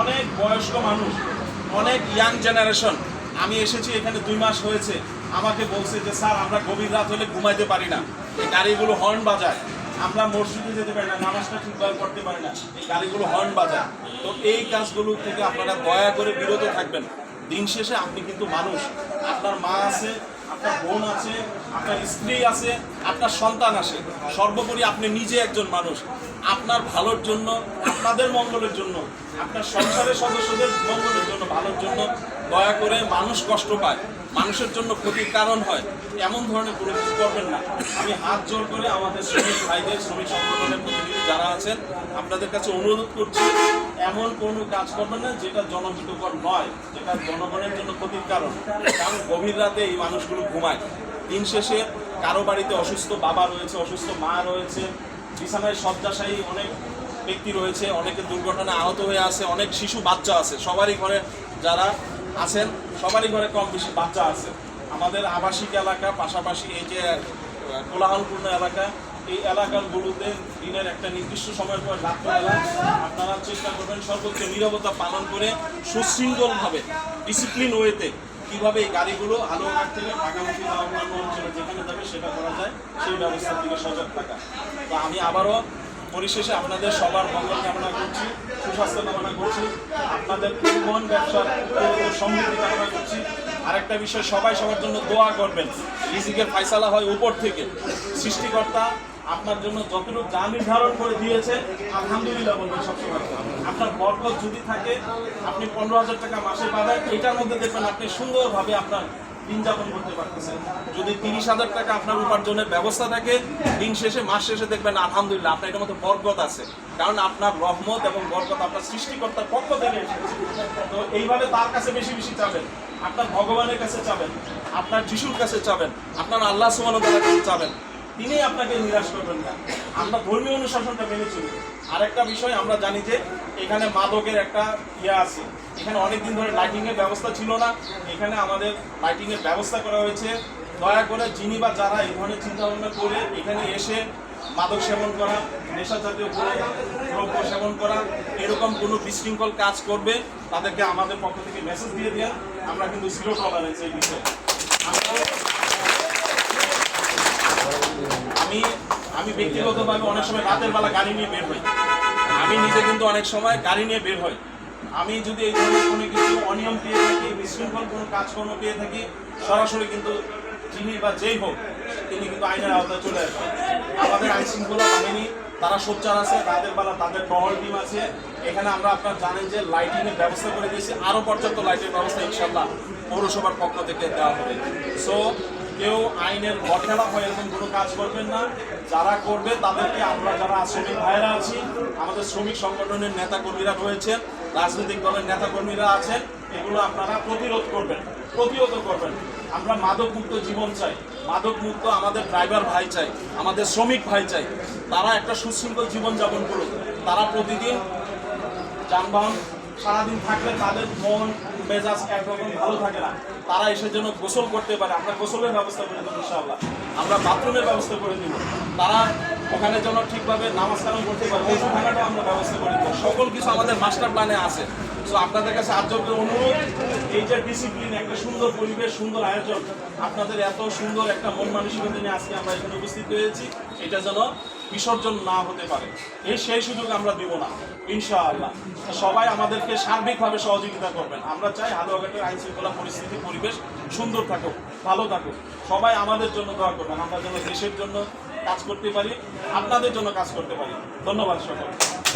অনেক বয়স্ক মানুষ, অনেক ইয়াং জেনারেশন আমি এসেছি এখানে দুই মাস হয়েছে, আমাকে বলছে যে, স্যার, আমরা গভীর রাত হলে ঘুমাইতে পারি না। এই গাড়িগুলো হর্ন বাজায়। আমরা মসজিদে যেতে পারি না, নামাজটা ঠিকভাবে পড়তে পারি না, এই গাড়িগুলো হর্ন বাজায়। তো এই কাজগুলো থেকে আপনারা দয়া করে বিরত থাকবেন। দিন শেষে আপনি কিন্তু মানুষ, আপনার মা আছে আপনার বোন আছে, আপনার স্ত্রী আছে, আপনার সন্তান আছে। সর্বোপরি আপনি নিজে একজন মানুষ। আপনার ভালোর জন্য, আপনাদের মঙ্গলের জন্য, আপনার সংসারের সদস্যদের মঙ্গলের জন্য, ভালোর জন্য দয়া করে মানুষ কষ্ট পায়। মানুষের জন্য ক্ষতির কারণ হয়। এমন ধরনের কোনো কিছু করবেন না। আমি হাত জোর করে আমাদের শ্রমিক ভাইদের, শ্রমিক সংগঠনের প্রতিনিধি যারা আছেন, আপনাদের কাছে অনুরোধ করছি এমন কোনো কাজ করবেন না যেটা জনহিতকর নয়, যেটা জনগণের জন্য ক্ষতির কারণ। কারণ গভীর রাতে এই মানুষগুলো ঘুমায়। দিন শেষে কারও বাড়িতে অসুস্থ বাবা রয়েছে, অসুস্থ মা রয়েছে, বিছানায় শয্যাশায়ী অনেক ব্যক্তি রয়েছে, অনেকে দুর্ঘটনায় আহত হয়ে আছে, অনেক শিশু, বাচ্চা আছে। সবারই ঘরে যারা আছেন, সবারই ঘরে কম বেশি বাচ্চা আছে। আমাদের আবাসিক এলাকা, পাশাপাশি এই যে কোলাহলপূর্ণ এলাকা এই এলাকাগুলোতে দিনের একটা নির্দিষ্ট সময়ের পর রাত্রেবেলা আপনারা চেষ্টা করবেন সর্বোচ্চ নিরবতা পালন করে সুশৃঙ্খলভাবে ডিসিপ্লিন ওয়েতে কীভাবে এই গাড়িগুলো আলোঘাট থেকে ঢাকামুখী বা অন্যান্য অঞ্চলে যেখানে যাবে সেটা করা যায়, সেই ব্যবস্থার দিকে সজাগ থাকা। তো আমি আবারও পরিশেষে আপনাদের সবার মঙ্গল কামনা করছি, সুস্বাস্থ্য কামনা করছি, আপনাদের পরিবহন ব্যবসার সমৃদ্ধি কামনা করছি। আরেকটা বিষয়, সবাই সবার জন্য দোয়া করবেন। রিজিকের ফাইসালা হয় উপর থেকে। সৃষ্টিকর্তা আপনার জন্য যতটুকু যা নির্ধারণ করে দিয়েছে, আলহামদুলিল্লাহ বলবেন সবসময়। আপনার বরকত যদি থাকে, আপনি পনেরো হাজার টাকা মাসে পাবেন। এটার মধ্যে দেখবেন আপনি সুন্দরভাবে আপনার দিন যাপন করতে পারতেছেন। যদি তিরিশ হাজার টাকা আপনার উপার্জনের ব্যবস্থা থাকে, দিন শেষে, মাস শেষে দেখবেন আলহামদুলিল্লাহ আপনার এটার মধ্যে বরকত আছে। কারণ আপনার রহমত এবং বরকত আপনার সৃষ্টিকর্তার পক্ষ থেকে এসেছে। তো এইভাবে তার কাছে বেশি বেশি চাবেন। আপনার ভগবানের কাছে চাবেন। আপনার যিশুর কাছে চাবেন। আপনার আল্লাহ সুমানের কাছে চাবেন। তিনি আপনাকে নিরাশ করবেন না। আমরা ধর্মীয় অনুশাসনটা মেনে চলি। আরেকটা বিষয় আমরা জানি যে, এখানে মাদকের একটা ইয়ে আছে। এখানে অনেক দিন ধরে লাইটিং এর ব্যবস্থা ছিল না। এখানে আমাদের লাইটিং এর ব্যবস্থা করা হয়েছে। দয়া করে যিনি বা যারা এই ধরনের চিন্তা ভাবনা করে এখানে এসে মাদক সেবন করা, নেশা জাতীয় দ্রব্য সেবন করা, এরকম কোনো বিশৃঙ্খল কাজ করবে, তাদেরকে আমাদের পক্ষ থেকে মেসেজ দিয়ে দেওয়া আমরা কিন্তু জিরো টলারেন্স এই বিষয়ে। আমি ব্যক্তিগতভাবে অনেক সময় রাতের বেলা গাড়ি নিয়ে বের হই। আমি নিজে কিন্তু অনেক সময় গাড়ি নিয়ে বের হই। আমি যদি এই ধরনের কোনো কিছু অনিয়ম পেয়ে থাকি, বিশৃঙ্খল কোনো কাজকর্ম পেয়ে থাকি, সরাসরি কিন্তু যিনি বা যেই হোক, তিনি কিন্তু আইনের আওতায় চলে আসবেন আমাদের আইন শৃঙ্খলা বাহিনী, তারা সোচ্চার আছে, তাদের বেলা তাদের টহল টিম আছে। এখানে আমরা আপনার জানেন যে লাইটিংয়ের ব্যবস্থা করে দিয়েছি। আরও পর্যাপ্ত লাইটের ব্যবস্থা ইনশাল্লাহ পৌরসভার পক্ষ থেকে দেওয়া হবে। সো কেউ আইনের বটখেলা হয়ে এরকম কোনো কাজ করবেন না। যারা করবে তাদেরকে আমরা যারা শ্রমিক ভাইরা আছি, আমাদের শ্রমিক সংগঠনের নেতা কর্মীরা রয়েছেন রাজনৈতিক দলের নেতা কর্মীরা আছেন, এগুলো আপনারা প্রতিরোধ করবেন, প্রতিহত করবেন। আমরা মাদক মুক্ত জীবন চাই মাদক মুক্ত আমাদের ড্রাইভার ভাই চাই, আমাদের শ্রমিক ভাই চাই। তারা একটা সুশৃঙ্খল জীবনযাপন করুক। তারা প্রতিদিন যানবাহন সারাদিন থাকলে তাদের মন মেজাজ একরকম, ভালো থাকে না। তারা এসে যেন গোসল করতে পারে, আমরা গোসলের ব্যবস্থা করে দেবো, ইনশাআল্লাহ। আমরা বাথরুমের ব্যবস্থা করে দিব। তারা ওখানে যেন ঠিকভাবে নামাজ কালাম করতে পারে ওষুধ থাকাটাও আমরা ব্যবস্থা করে দেবো। সকল কিছু আমাদের মাস্টার প্ল্যানে আছে। সো আপনাদের কাছে আর আর্যকের অনুরোধ, এই যে ডিসিপ্লিন একটা সুন্দর পরিবেশ, সুন্দর আয়োজন, আপনাদের এত সুন্দর একটা মন মানসিকতা নিয়ে আজকে আমরা এখানে উপস্থিত হয়েছি। এটা যেন বিসর্জন না হতে পারে। এই সেই সুযোগ আমরা দিব না, ইনশাআল্লাহ। আল্লাহ সবাই আমাদেরকে সার্বিকভাবে সহযোগিতা করবেন। আমরা চাই হালুয়াঘাটের আইন শৃঙ্খলা পরিস্থিতি, পরিবেশ সুন্দর থাকুক, ভালো থাকুক। সবাই আমাদের জন্য দোয়া করবেন, আমরা যেন দেশের জন্য কাজ করতে পারি, আপনাদের জন্য কাজ করতে পারি। ধন্যবাদ সকল